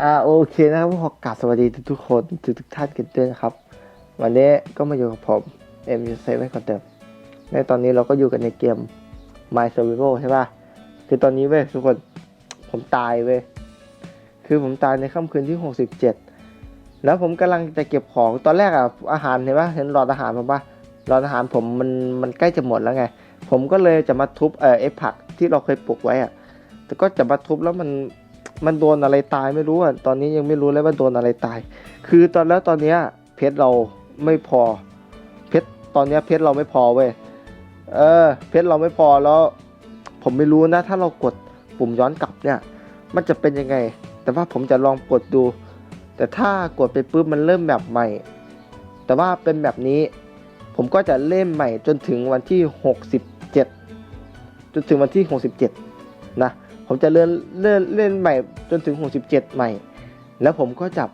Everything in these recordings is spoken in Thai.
อ่าโอเคนะครับขอกราบสวัสดีทุกๆคนทุกทุกๆท่านกันด้วยนะครับ วันนี้ก็มาอยู่กับผมเอ็มยูเซไว้ก่อนเดิมในตอนนี้เราก็อยู่กันในเกม My Survival ใช่ป่ะ คือตอนนี้เว้ยทุกคนผมตายเว้ยคือผมตายในค่ำคืนที่ 67 แล้วผมกำลังจะเก็บของตอนแรกอะอาหารเห็นป่ะเห็นหลอดอาหารผมป่ะหลอดอาหารผมมันมันใกล้จะหมดแล้วไง ผมก็เลยจะมาทุบเออไอ้ผักที่เราเคยปลูกไว้อะแต่ก็จะมาทุบแล้วมัน มันโดนอะไรตายไม่รู้อะตอนนี้ยังไม่รู้เลยว่าโดนอะไรตาย คือตอนแล้วตอนเนี้ยเพชรเราไม่พอ เพชรตอนเนี้ยเพชรเราไม่พอเว้ยเออ เพชรเราไม่พอแล้ว ผมไม่รู้นะ ถ้าเรากดปุ่มย้อนกลับเนี่ย มันจะเป็นยังไง แต่ว่าผมจะลองกดดู แต่ถ้ากดไปปุ๊บมันเริ่มแบบใหม่ แต่ว่าเป็นแบบนี้ ผมก็จะเล่มใหม่จนถึงวันที่ 67 จนถึงวันที่ 67 นะ ผมจะเลื่อนเลื่อนเล่นใหม่จนถึง 67 ใหม่ แล้วผมก็จะ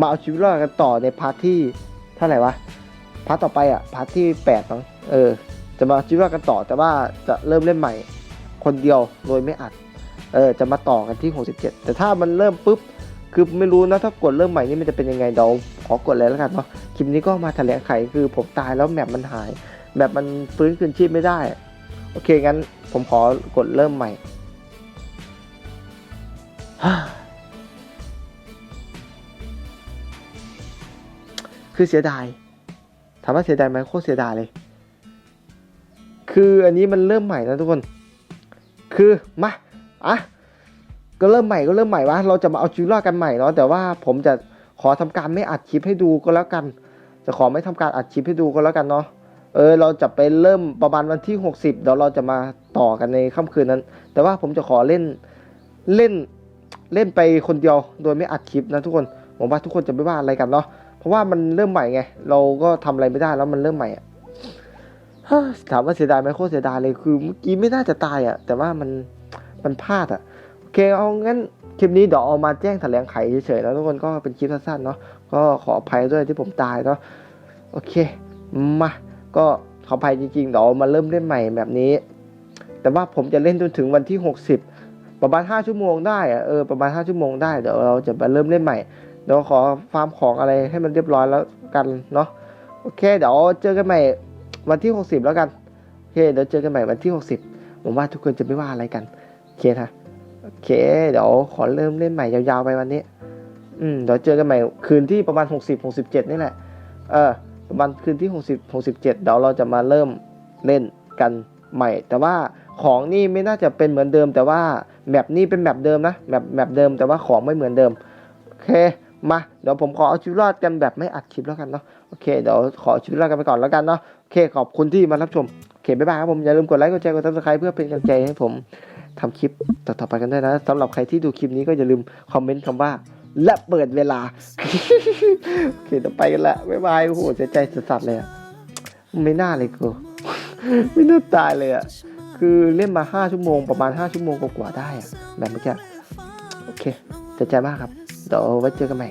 มาเอาชีวิตรอดกันต่อในพาร์ทที่เท่าไหร่วะพาร์ทต่อไปอะพาร์ทที่8มั้งเออ จะมาเอาชีวิตรอดกันต่อ แต่ว่าจะเริ่มเล่นใหม่ คนเดียวโดยไม่อัด เออจะมาต่อกันที่ 67 แต่ถ้ามันเริ่มปุ๊บคือไม่รู้นะถ้ากดเริ่มใหม่นี่มันจะเป็นยังไงเดี๋ยวขอกดเลยแล้วกันเนาะคลิปนี้ก็มาแถลงไขคือผมตายแล้วแมปมันหายแมปมันฟื้นคืนชีพไม่ได้ โอเคงั้นผมขอกดเริ่มใหม่ คือเสียดาย ถามว่าเสียดายไหมโคตรเสียดายเลย คืออันนี้มันเริ่มใหม่นะทุกคน คือมาอะก็เริ่มใหม่ก็เริ่มใหม่วะ เราจะมาเอาชีวิตรอดกันใหม่เนาะ แต่ว่าผมจะขอทำการไม่อัดคลิปให้ดูก็แล้วกัน จะขอไม่ทำการอัดคลิปให้ดูก็แล้วกันเนาะ เออ เราจะไปเริ่มประมาณวันที่ 60เดี๋ยวเราจะมาต่อกันในค่ำคืนนั้น แต่ว่าผมจะขอเล่นเล่น เล่นไปคนเดียวโดยไม่อัดคลิปนะทุกคนผมว่าทุกคนจะไม่ว่าอะไรกันเนาะเพราะว่ามันเริ่มใหม่ไง เราก็ทำอะไรไม่ได้แล้วมันเริ่มใหม่อะถามว่าเสียดายไหมโคตรเสียดายเลยคือเมื่อกี้ไม่น่าจะตายอะแต่ว่ามันมันพลาดอะโอเคเอางั้นคลิปนี้เดี๋ยวเอามาแจ้งแถลงไขเฉยๆแล้วทุกคนก็เป็นคลิปสั้นๆเนาะก็ขออภัยด้วยที่ผมตายเนาะโอเคมาก็ขออภัยจริงๆเดี๋ยวมาเริ่มเล่นใหม่แบบนี้ แต่ว่าผมจะเล่นจนถึงวันที่ 60 ประมาณ 5 ชั่วโมงได้เออประมาณ 5 ชั่วโมงได้เดี๋ยวเราจะมาเริ่มเล่นใหม่เดี๋ยวขอฟาร์มของอะไรให้มันเรียบร้อยแล้วกันเนาะโอเคเดี๋ยวเจอกันใหม่วันที่ 60 แล้วกันโอเคเดี๋ยวเจอกันใหม่วันที่ 60ผมว่าทุกคนจะไม่ว่าอะไรกันโอเคนะโอเค เดี๋ยวขอเริ่มเล่นใหม่ยาวๆไปวันนี้ อืมเดี๋ยวเจอกันใหม่คืนที่ประมาณ 60 67 นี่แหละ เออประมาณคืนที่ 60 67 เดี๋ยวเราจะมาเริ่มเล่นกันใหม่ แต่ว่า ของนี่ไม่น่าจะเป็นเหมือนเดิม แต่ว่าแมปนี่เป็นแมปเดิมนะแมปแมปเดิมแต่ว่าของไม่เหมือนเดิมโอเคมาเดี๋ยวผมขอเอาชีวิตรอดกันแบบไม่อัดคลิปแล้วกันเนาะโอเคเดี๋ยวขอชีวิตรอดกันไปก่อนแล้วกันเนาะโอเคขอบคุณที่มารับชมโอเคบ๊ายบายครับผมอย่าลืมกดไลค์กดแชร์กดซับสไครป์เพื่อเป็นกำลังใจให้ผมทำคลิปต่อๆไปกันด้วยนะสำหรับใครที่ดูคลิปนี้ก็อย่าลืมคอมเมนต์คำว่าและเปิดเวลาโอเคเดี๋ยวไปกันละบ๊ายบายโอ้โหเสียใจสัสๆเลยอะไม่น่าเลยกูไม่น่าตายเลยอะ คือเล่นมาห้าชั่วโมงประมาณห้าชั่วโมงกว่าๆได้อะแบบเมื่อกี้โอเคจะใจมากครับ เดี๋ยวไว้เจอกันใหม่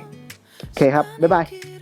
โอเคครับ บ๊ายบาย